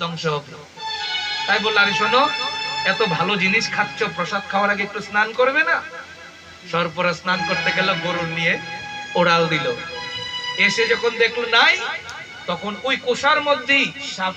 ধ্বংস হবে তাই বলল, আরে শোনো, এত ভালো জিনিস খাচ্ছ, প্রসাদ খাওয়ার আগে একটু স্নান করবে না? সরপরা স্নান করতে গেল, গরুর নিয়ে ওড়াল দিল। এসে যখন দেখল নাই, তখন ওই কোষার মধ্যেই সাপ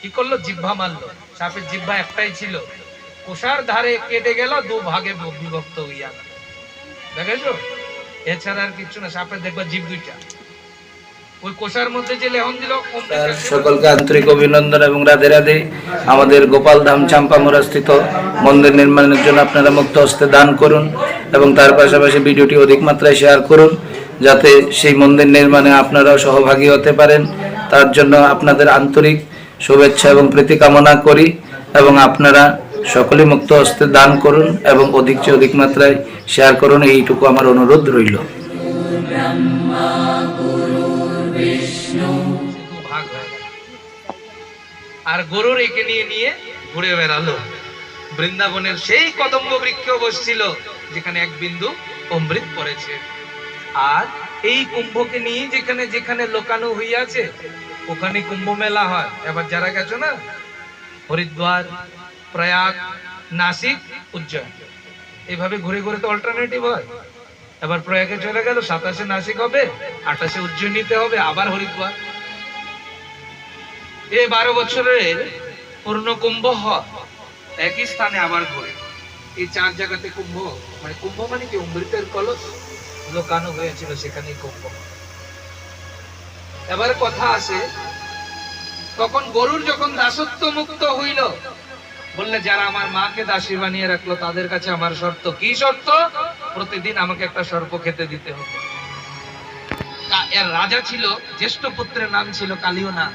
কি করল? জিহ্বা মারলো। সাপের জিহ্বা একটাই ছিল। কোষার ধারে কেটে গেল দু ভাগে বিভক্ত হইয়া। দেখেছ? এছাড়া আর কিছু না, সাপের দেখবা জীব দুইটা। সকলকে আন্তরিক অভিনন্দন এবং রাধে রাধে। আমাদের গোপাল ধাম চাম্পামোড়া স্থিত মন্দির নির্মাণের জন্য আপনারা মুক্ত হস্তে দান করুন এবং তার পাশাপাশি ভিডিওটি অধিক মাত্রায় শেয়ার করুন যাতে সেই মন্দির নির্মাণে আপনারাও সহভাগী হতে পারেন। তার জন্য আপনাদের আন্তরিক শুভেচ্ছা এবং প্রীতি কামনা করি এবং আপনারা সকলে মুক্ত হস্তে দান করুন এবং অধিক চেয়ে অধিক মাত্রায় শেয়ার করুন। এইটুকু আমার অনুরোধ রইল। আর গরুর একে নিয়ে নিয়ে ঘুরে বেড়ালো। বৃন্দাবনের সেই কদম্ব বৃক্ষ বসছিল, যেখানে এক বিন্দু অমৃত পড়েছে। আর এই কুম্ভকে নিয়ে যেখানে যেখানে লোকানো হইয়াছে, ওখানে কুম্ভ মেলা হয়। এবার যারা গেছো না, হরিদ্বার, প্রয়াগ, নাসিক, উজ্জয়ন এইভাবে ঘুরে ঘুরে তো অল্টারনেটিভ হয়। এবার প্রয়াগে চলে গেল, সাতাশে নাসিক হবে, আঠাশে উজ্জয়িনীতে হবে, আবার হরিদ্বার। এই বারো বছরের পূর্ণ কুম্ভ একই স্থানে আবার ঘুরে। এই চার জায়গাতে কুম্ভ মানে কুম্ভ মানে কি? অমৃতের কলস লোকানো হয়েছিল সেখানে কুম্ভ। এবার কথা আসে তখন গরুর যখন দাসত্ব মুক্ত হইল, বললে, যারা আমার মাকে দাসী বানিয়ে রাখল, তাদের কাছে আমার শর্ত। কি শর্ত? প্রতিদিন আমাকে একটা সর্প খেতে দিতে হবে এর রাজা ছিল, জ্যেষ্ঠ পুত্রের নাম ছিল কালিয়নাথ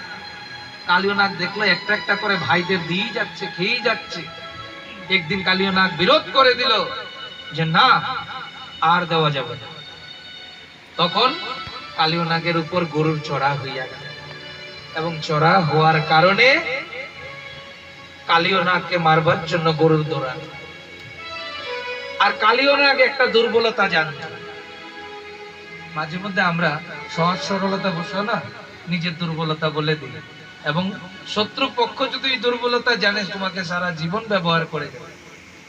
কালিয়নাথ দেখল, একটা একটা করে ভাইদের দিয়েই যাচ্ছে, খেয়েই যাচ্ছে। একদিন কালিয়নাথ বিরোধ করে দিল যে, না, আর দেওয়া যাবে না। তখন কালিয়নাগের উপর গরুর চড়া হইয়া গেল। এবং চড়া হওয়ার কারণে কালিয়নাগকে মারবার জন্য গরুর দৌড়ান আর কালিয়নাগ একটা দুর্বলতা জানত মাঝে মধ্যে আমরা সহজ সরলতা বসে না? নিজের দুর্বলতা বলে দিই। এবং শত্রু পক্ষ যদি দুর্বলতা জানে, তোমাকে সারা জীবন ব্যবহার করে যাবে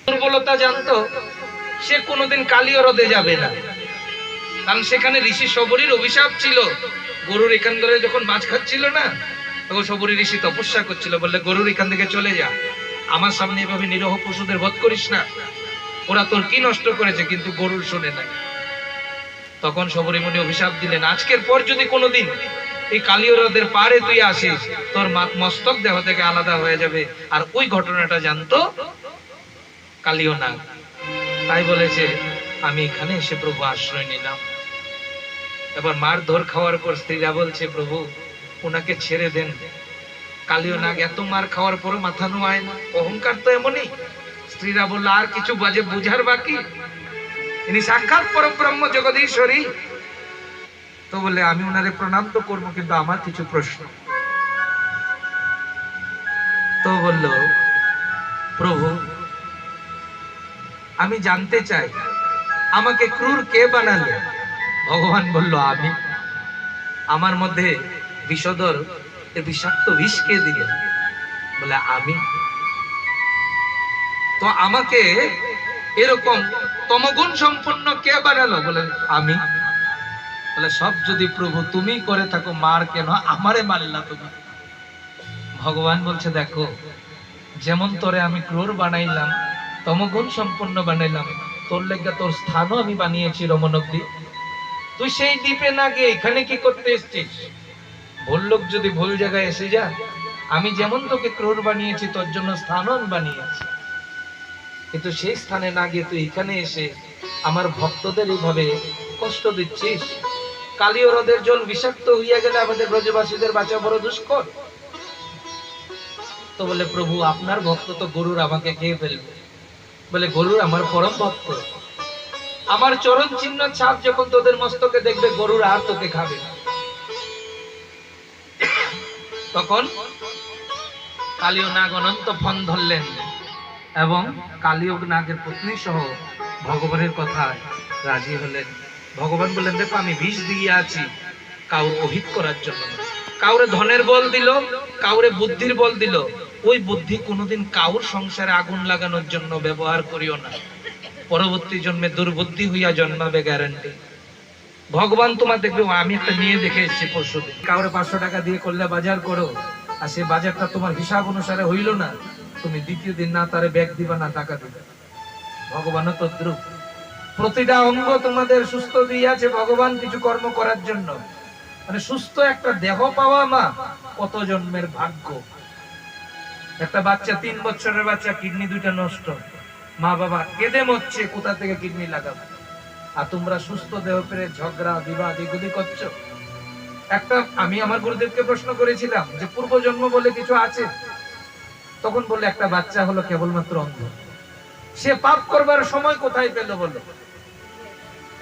দুর্বলতা জানতো, সে কোনোদিন কালীয় হ্রদে যাবে না। কারণ সেখানে ঋষি সবরীর অভিশাপ ছিল। গরুর এখান ধরে যখন মাছ খাচ্ছিল না, তখন সবরী ঋষি তপস্যা করছিল, বললে, গরুর এখান থেকে চলে যা। আমার সামনে এভাবে নিরহ পশুদের বধ করিস না। ওরা তোর কি নষ্ট করেছে কিন্তু গরুর শোনে নাই। তখন সবরীমণি অভিশাপ দিলেন, আজকের পর যদি কোনোদিন এই কালীয় হ্রদের পারে তুই আসিস, তোর মস্তক দেহ থেকে আলাদা হয়ে যাবে। আর ওই ঘটনাটা জানতো কালীয় না তাই বলেছে, আমি এখানে এসে প্রভু আশ্রয় নিলাম। এবার মার ধর খাওয়ার পর স্ত্রীরা বলছে, প্রভু ওনাকে ছেড়ে দেন। কালীয় নাগ এত মার খাওয়ার পরে মাথা নোয়ায় না। অহংকার তো এমনই। স্ত্রীরা বলল, আর কিছু বাজে বুঝার বাকি? ইনি সাক্ষাৎ পরব্রহ্ম জগদীশ্বরী তো বলে, আমি ওনারে প্রণাম তো করব, কিন্তু আমার কিছু প্রশ্ন। তো বলল, প্রভু, আমি জানতে চাই, আমাকে ক্রূর কে বানালো? ভগবান বলল, আমি। আমার মধ্যে বিষদর এ বিষাক্ত বিষ কে দিল? বলে, আমি। তো আমাকে এরকম তমগুণ সম্পন্ন কে বানালো? বলে, আমি। বলে সব যদি প্রভু তুমি করে থাকো, মার কেন? আমারে মারলা তুমি। ভগবান বলছে, দেখো, যেমন তোরে আমি ক্রোর বানাইলাম, তমগুণ সম্পন্ন বানাইলাম, তোর লেগে তোর স্থানও আমি বানিয়েছি রমণক দ্বীপ তুই সেই দ্বীপে না গিয়ে এখানে কি করতে এসছিস? ভুল লোক যদি ভুল জায়গায় এসে যা আমি যেমন তোকে ক্রোর বানিয়েছি, তোর জন্য স্থানও আমি বানিয়েছি। কিন্তু সেই স্থানে না গিয়ে তুই এখানে এসে আমার ভক্তদের এইভাবে কষ্ট দিচ্ছিস? কালীয় হ্রদের জল বিষাক্ত হইয়া গেলে আমাদের ব্রজবাসীদের বাঁচা বড় দুষ্কর। তো বলে, প্রভু, আপনার ভক্ত তো গরুর আমাকে খেয়ে ফেলবে। বলে, গরুর আমার পরম ভক্ত। আমার চরণ চিহ্ন ছাপ যখন তোদের মস্তকে দেখবে, গরুর আর তোকে খাবে। তখন কালীয় নাগ অনন্ত ফন ধরলেন এবং কালীয় নাগের পত্নী সহ ভগবানের কথায় রাজি হলেন। ভগবান বললেন, দেখো, আমি বিষ দিয়ে আছি। কাউ অহিত করার জন্য। কাউরে ধনের বল দিল, কাউরে বুদ্ধির বল দিল। ওই বুদ্ধি কোনোদিন কাউর সংসারে আগুন লাগানোর জন্য ব্যবহার করিও না। পরবর্তী জন্মে দুর্বুদ্ধি হইয়া জন্মাবে গ্যারান্টি ভগবান তোমার দেখবে আমি একটা নিয়ে দেখে এসেছি পরশু কাউরে পাঁচশো টাকা দিয়ে করলে বাজার করো, আর সে বাজারটা তোমার হিসাব অনুসারে হইল না। তুমি দ্বিতীয় দিন না তারে ব্যাগ দিবা, না টাকা দিবে। ভগবানও তদ্রুপ। প্রতিটা অঙ্গ তোমাদের সুস্থ দিয়েছে ভগবান কিছু কর্ম করার জন্য। মানে সুস্থ একটা দেহ পাওয়া মা, কত জন্মের ভাগ্য। একটা বাচ্চা, তিন বছরের বাচ্চা, কিডনি দুইটা নষ্ট। মা বাবা কেঁদে মরছে, কোথা থেকে কিডনি লাগাবে? আর তোমরা সুস্থ দেহ পেরে ঝগড়া, বিবাদ এগুলি করছ? একটা, আমি আমার গুরুদেবকে প্রশ্ন করেছিলাম যে পূর্ব জন্ম বলে কিছু আছে? তখন বলে একটা বাচ্চা হলো কেবলমাত্র অন্ধ। সে পাপ করবার সময় কোথায় পেল বলো?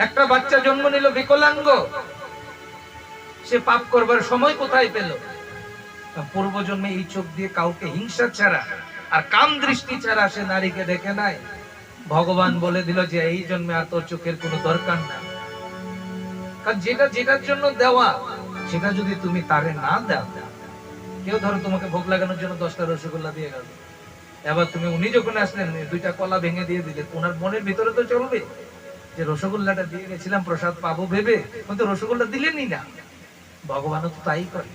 একটা বাচ্চা জন্ম নিল বিকলাঙ্গ। সে পাপ করবার সময় কোথায় পেল? পূর্ব জন্মে এই চোখ দিয়ে কাউকে হিংসা ছাড়া আর কাম দৃষ্টি ছাড়া সে নারীকে দেখে নাই। ভগবান বলে দিল যে, এই জন্মে আর তোর চোখের কোনো দরকার নাই কারণ যেটা, যেটার জন্য দেওয়া, সেটা যদি তুমি তারে না দাও, কেউ ধরো তোমাকে ভোগ লাগানোর জন্য দশটা রসগোল্লা দিয়ে গেল। এবার তুমি উনি যখন আসলেন, দুইটা কলা ভেঙে দিয়ে দিলে, ওনার মনের ভিতরে তো চলবে। যে রসগোল্লাটা দিয়ে গেছিলাম, প্রসাদ পাবো ভেবে, কিন্তু রসগোল্লা দিলেনই না। ভগবানও তো তাই করে।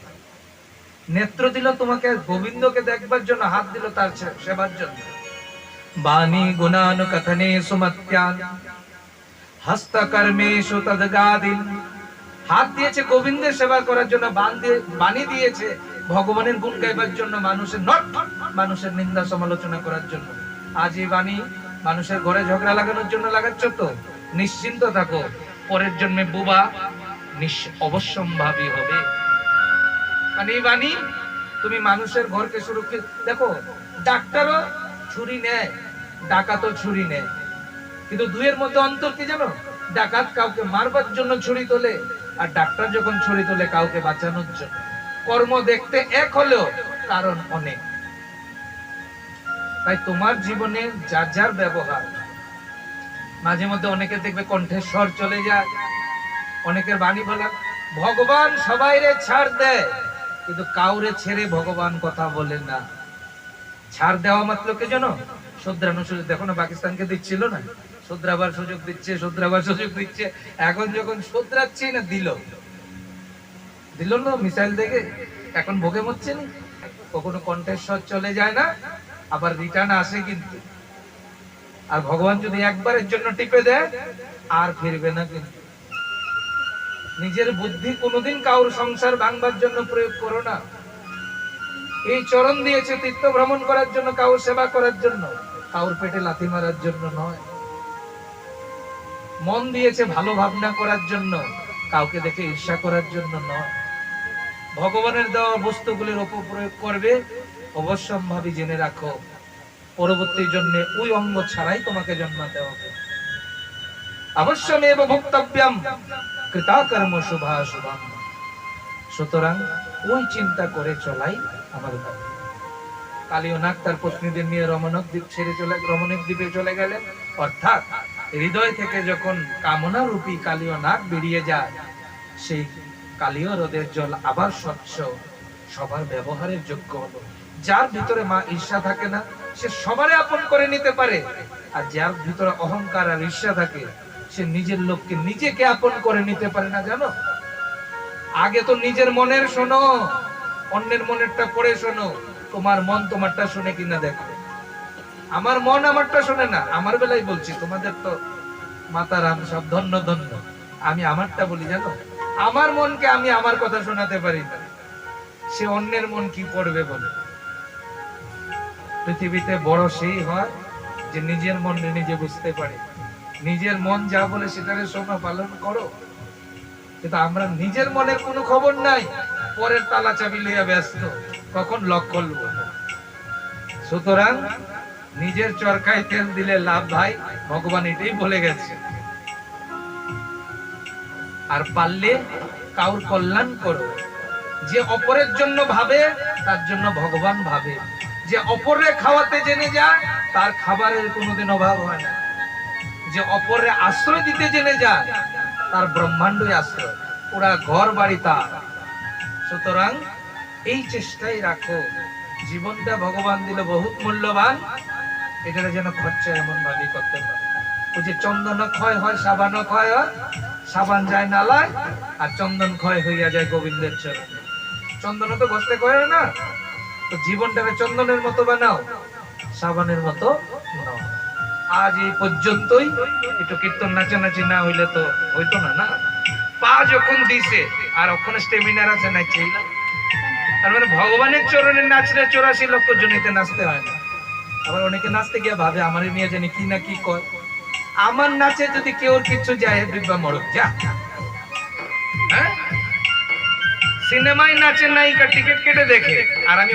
নেত্র দিল তোমাকে, গোবিন্দকে দেখবার জন্য হাত দিল তার সেবার জন্য। বাণী গুণান কথনে সুমত্যান। হস্তকর্মেশু তদগাদিন। হাত দিয়েছে গোবিন্দের সেবা করার জন্য বাণী দিয়েছে ভগবানের গুণ গাইবার জন্য, মানুষের নট মানুষের নিন্দা সমালোচনা করার জন্য। আজ এই বাণী মানুষের ঘরে ঝগড়া লাগানোর জন্য লাগাচ্ছ তো? নিশ্চিন্ত থাকো, পরের জন্মে বুবা অবশ্যম্ভাবী হবে। মানে বাণী তুমি মানুষের ঘরকে সুরক্ষিত, দেখো, ডাক্তারও ছুরি নেয়, ডাকাতও ছুরি নেয়। কিন্তু দুইয়ের মধ্যে অন্তর কি জানো? ডাকাত কাউকে মারবার জন্য ছুরি তোলে, আর ডাক্তার যখন ছুরি তোলে কাউকে বাঁচানোর জন্য। কর্ম দেখতে এক হলেও কারণ অনেক। তাই তোমার জীবনে যার যার ব্যবহার মাঝে মধ্যে অনেকে দেখবে কণ্ঠের স্বর চলে যায়, অনেকের বাণী বলা, ভগবান সবাইরে ছাড় দেয় কিন্তু কাউরে ছেড়ে ভগবান কথা বলে না। ছাড় দেওয়া মাত্র কে জানো? শুদ্রানো সুযোগ, দেখো না, পাকিস্তানকে দিচ্ছিল না। শুদ্রাবার সুযোগ দিচ্ছে শুদ্রাবার সুযোগ দিচ্ছে। এখন যখন শুদ্রাচ্ছি না, দিল। দিল না, মিসাইল দেখে। এখন ভোগে মরছে না? কখনো কণ্ঠেশ্বর চলে যায় না, আবার রিটার্ন আসে কিন্তু। আর ভগবান যদি একবারের জন্য টিপে দেয়, আর ফিরবে না কিন্তু। নিজের বুদ্ধি কোনোদিন কাউর সংসার ভাঙবার জন্য প্রয়োগ করো না। এই চরণ দিয়েছে তীর্থ ভ্রমণ করার জন্য কাউর সেবা করার জন্য কাউর পেটে লাথি মারার জন্য নয়। মন দিয়েছে ভালো ভাবনা করার জন্য, কাউকে দেখে ঈর্ষা করার জন্য নয়। ভগবানের দেওয়া বস্তুগুলির অপপ্রয়োগ করবে, অবশ্যম্ভাবী জেনে রাখো। পরবর্তী জন্মে ওই অঙ্গ ছাড়াই তোমাকে জন্মাতে হবে। অবশ্যমেব ভোক্তব্যম কৃতাকর্ম শুভা শুভম। সুতরাং ওই চিন্তা করে চলাই আমাদের কালীয়নাগ তার পত্নীদের নিয়ে রমণক দ্বীপ ছেড়ে চলে রমণক দ্বীপে চলে গেলেন। অর্থাৎ হৃদয় থেকে যখন কামনা রূপী কালীয় নাগ বেরিয়ে যায়, সেই কালীয় হ্রদের জল আবার স্বচ্ছ সবার ব্যবহারের যোগ্য হলো যার ভিতরে মা ঈর্ষা থাকে না, সে সবারে আপন করে নিতে পারে। আর যার ভিতরে অহংকার আর ঈর্ষা থাকে, সে নিজের লোককে নিজেকে আপন করে নিতে পারে না, জানো? আগে তো নিজের মনের শোনো, অন্যের মনেরটা পড়ে শোনো, তোমার মন তোমারটা শুনে কিনা দেখো। আমার মন আমারটা শোনে না, আমার বেলায় বলছি, তোমাদের তো মাতারাম সব ধন্য ধন্য। আমি আমারটা বলি, জানো? আমার মনকে আমি আমার কথা শোনাতে পারি না। সে অন্যের মন কি পড়বে বলে? পৃথিবীতে বড় সেই হয় যে নিজের মন নিজে বুঝতে পারে। নিজের মন যা বলে সেটারে শোনো পালন করো। কিন্তু আমরা নিজের মনের কোনো খবর নাই, পরের তালা চাবি লইয়া ব্যস্ত, কখন লক করব? সুতরাং নিজের চরকায় তেল দিলে লাভ ভাই, ভগবান এটাই বলে গেছে। আর পারলে কাউর কল্যাণ করো। যে অপরের জন্য ভাবে, তার জন্য ভগবান ভাবে। যে অপরে খাওয়াতে জেনে যায়, তার খাবারের কোনোদিন অভাব হয় না। যে অপরে আশ্রয় দিতে জেনে যায়, তার ব্রহ্মাণ্ডই আশ্রয়। ওরা ঘর, বাড়ি, তার। সুতরাং এই চেষ্টাই রাখো। জীবনটা ভগবান দিলে বহুত মূল্যবান। এটা যেন খরচা এমন ভাবে করতে পারে। ওই যে চন্দন ক্ষয় হয়, সাবান ক্ষয় হয়, সাবান যায় নালায়, আর চন্দন ক্ষয় হইয়া যায় গোবিন্দের চরণে। চন্দন তো ঘষতে কয় না? তো জীবনটাকে চন্দনের মতো বানাও, সাবানের মতো নাও আজ এই পর্যন্তই। একটু কীর্তন নাচানাচি না হইলে তো হইতো না না? পা যখন দিছে, আর ওখানে স্টেমিনার আছে না নাচছে তার মানে ভগবানের চরণে নাচলে চৌরাশি লক্ষ জনিতে নাচতে হয় না। আবার অনেকে নাচতে গিয়ে ভাবে, আমার নিয়ে জানি কি না কি কয়। আমার নাচে যদি কেউ কিছু যায় বিবা মরক, যা। সিনেমায় নাচে নায়িকা টিকিট কেটে দেখে। আর আমি